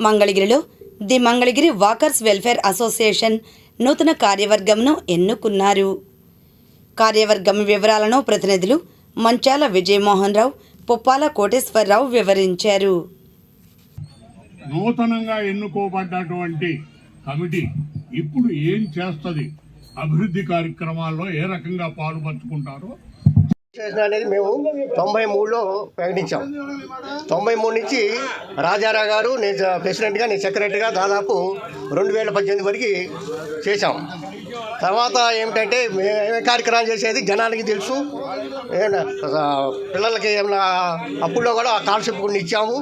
మంగళగిరిలో the Mangalagiri walkers welfare association నూతన కార్యవర్గంను ఎన్నుకున్నారు. కార్యవర్గం వివరాలను ప్రతినిధులు మంచాల విజయమోహన్ రావు పుప్పాల కోటేశ్వరరావు వివరించారు. నూతనంగా ఎన్నుకోబడ్డటువంటి కమిటీ ఇప్పుడు ఏం చేస్తుంది? అభివృద్ధి కార్యక్రమాల్లో ఏ రకంగా పాల్పంచుకుంటారో స్టేషన్ అనేది మేము తొంభై మూడులో ప్రకటించాం. తొంభై మూడు నుంచి రాజారా గారు నేను ప్రెసిడెంట్గా నేను సెక్రటరీగా దాదాపు రెండు వేల పద్దెనిమిది వరకు చేశాం. తర్వాత ఏమిటంటే మేము ఏమేమి కార్యక్రమాలు చేసేది జనానికి తెలుసు. పిల్లలకి ఏమైనా అప్పుల్లో కూడా స్కాలర్షిప్ కొన్ని ఇచ్చాము.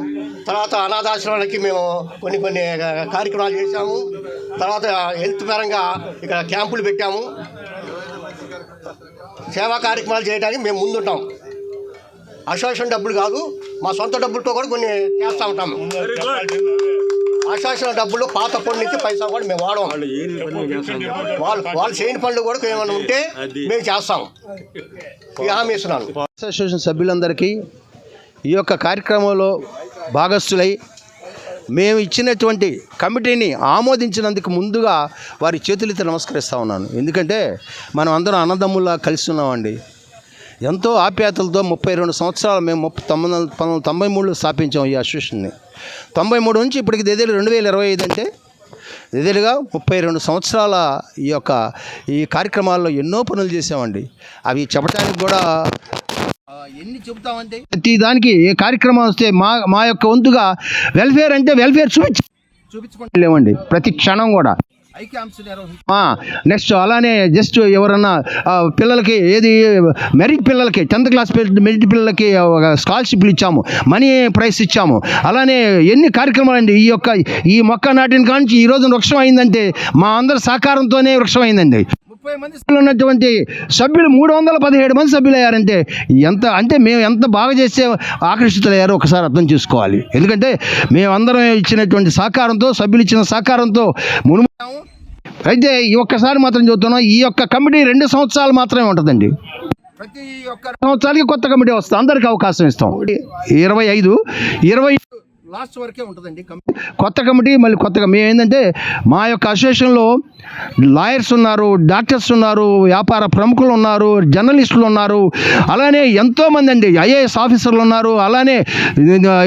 తర్వాత అనాథాశ్రమాలకి మేము కొన్ని కొన్ని కార్యక్రమాలు చేశాము. తర్వాత హెల్త్ పరంగా ఇక్కడ క్యాంపులు పెట్టాము. సేవా కార్యక్రమాలు చేయడానికి మేము ముందుంటాం. అసోసియేషన్ డబ్బులు కాదు మా సొంత డబ్బులతో కూడా కొన్ని చేస్తూ ఉంటాం. అసోసియేషన్ డబ్బులు పాత పనుల నుంచి పైసా కూడా మేము వాడము వాళ్ళు వాళ్ళు చేయని పనులు కూడా ఏమైనా ఉంటే మేము చేస్తాం. ఈ హామీ ఇస్తున్నాను. అసోసియేషన్ సభ్యులందరికీ ఈ యొక్క కార్యక్రమంలో భాగస్థులై మేము ఇచ్చినటువంటి కమిటీని ఆమోదించినందుకు ముందుగా వారి చేతులెత్తి నమస్కరిస్తూ ఉన్నాను. ఎందుకంటే మనం అందరం అన్నదమ్ముల్లా కలిసి ఉన్నామండి. ఎంతో ఆప్యాయతలతో ముప్పై రెండు సంవత్సరాలు మేము ముప్పై తొమ్మిది వందల తొంభై మూడులో స్థాపించాం ఈ అసోసియేషన్ని. తొంభై మూడు నుంచి ఇప్పటికి దేదేలు రెండు వేల ఇరవై ఐదు అంటే ఎదురుగా ముప్పై రెండు సంవత్సరాల ఈ యొక్క ఈ కార్యక్రమాల్లో ఎన్నో పనులు చేసామండి అవి చెప్పడానికి కూడా ఎన్ని చెబుతామంటే? ప్రతి దానికి ఏ కార్యక్రమం వస్తే మా మా యొక్క వంతుగా వెల్ఫేర్ అంటే వెల్ఫేర్ చూపించి చూపించుకుంటూ. లేవండి. ప్రతి క్షణం కూడా. నెక్స్ట్ అలానే జస్ట్ ఎవరన్నా పిల్లలకి ఏది మెరిట్ పిల్లలకి టెన్త్ క్లాస్ మెరిట్ పిల్లలకి ఒక స్కాలర్షిప్లు ఇచ్చాము. మనీ ప్రైస్ ఇచ్చాము. అలానే ఎన్ని కార్యక్రమాలు అండి ఈ యొక్క ఈ మొక్క నాటిన కాంచి ఈ రోజు వృక్షం అయిందంటే మా అందరి సహకారంతోనే వృక్షం అయిందండి. ముప్పై మంది ఉన్నటువంటి సభ్యులు మూడు వందల పదిహేడు మంది సభ్యులు అయ్యారంటే ఎంత అంటే మేము ఎంత బాగా చేస్తే ఆకర్షితులయ్యారో ఒకసారి అర్థం చేసుకోవాలి. ఎందుకంటే మేమందరం ఇచ్చినటువంటి సహకారంతో సభ్యులు ఇచ్చిన సహకారంతో మునుము అయితే ఈ ఒక్కసారి మాత్రం చూస్తున్నాం ఈ యొక్క కమిటీ రెండు సంవత్సరాలు మాత్రమే ఉంటుందండి. ప్రతి ఒక్క సంవత్సరాలకి కొత్త కమిటీ వస్తుంది. అందరికీ అవకాశం ఇస్తాం. ఇరవై ఐదు ఇరవై లాస్ట్ వరకే ఉంటుందండి కొత్త కమిటీ మళ్ళీ కొత్తగా మేము ఏంటంటే మా యొక్క అసోసియేషన్లో లాయర్స్ ఉన్నారు డాక్టర్స్ ఉన్నారు వ్యాపార ప్రముఖులు ఉన్నారు జర్నలిస్టులు ఉన్నారు. అలానే ఎంతోమంది అండి ఐఏఎస్ ఆఫీసర్లు ఉన్నారు. అలానే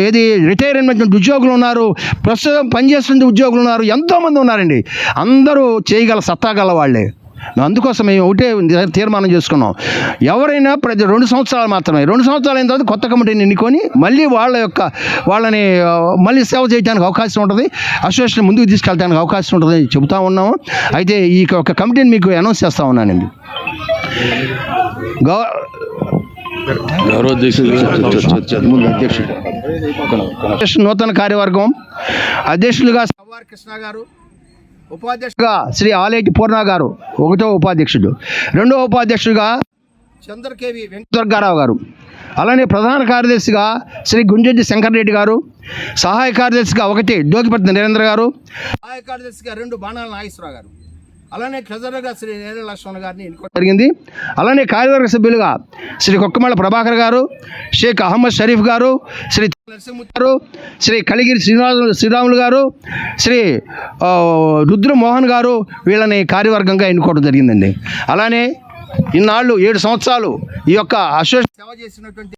ఏది రిటైర్మెంట్ ఉద్యోగులు ఉన్నారు. ప్రస్తుతం పనిచేస్తున్న ఉద్యోగులు ఉన్నారు. ఎంతోమంది ఉన్నారండి. అందరూ చేయగల సత్తా గల వాళ్ళే. అందుకోసం మేము ఒకటే తీర్మానం చేసుకున్నాం. ఎవరైనా ప్రతి రెండు సంవత్సరాలు మాత్రమే. రెండు సంవత్సరాలు అయిన తర్వాత కొత్త కమిటీని ఎన్నుకొని మళ్ళీ వాళ్ళ యొక్క వాళ్ళని మళ్ళీ సేవ చేయడానికి అవకాశం ఉంటుంది. అసోసియేషన్ ముందుకు తీసుకెళ్ళడానికి అవకాశం ఉంటుంది చెబుతా ఉన్నాము. అయితే ఈ యొక్క కమిటీని మీకు అనౌన్స్ చేస్తూ ఉన్నానండి అధ్యక్షుడు నూతన కార్యవర్గం. అధ్యక్షులుగా సవార్ కృష్ణ గారు. ఉపాధ్యక్షుడుగా శ్రీ ఆలేటి పూర్ణ గారు ఒకటో ఉపాధ్యక్షుడు. రెండో ఉపాధ్యక్షుడుగా చంద్రకేవి వెంకటదుర్గారావు గారు. అలానే ప్రధాన కార్యదర్శిగా శ్రీ గుంజెడ్డి శంకర్రెడ్డి గారు. సహాయ కార్యదర్శిగా ఒకటి డోకిపతి నరేంద్ర గారు. సహాయ కార్యదర్శిగా రెండు బాణాల నాగేశ్వరరావు గారు. అలానే ట్రెజరర్గా శ్రీ నేరే లక్ష్మణ్ గారిని ఎన్నుకోవడం జరిగింది. అలానే కార్యవర్గ సభ్యులుగా శ్రీ కొక్కమళ్ళ ప్రభాకర్ గారు షేక్ అహ్మద్ షరీఫ్ గారు శ్రీ గారు శ్రీ కలిగిరి శ్రీనివాస శ్రీరాములు గారు శ్రీ రుద్రమోహన్ గారు వీళ్ళని కార్యవర్గంగా ఎన్నుకోవడం జరిగిందండి. అలానే ఇన్నాళ్ళు ఏడు సంవత్సరాలు ఈ యొక్క అశ్వ సేవ చేసినటువంటి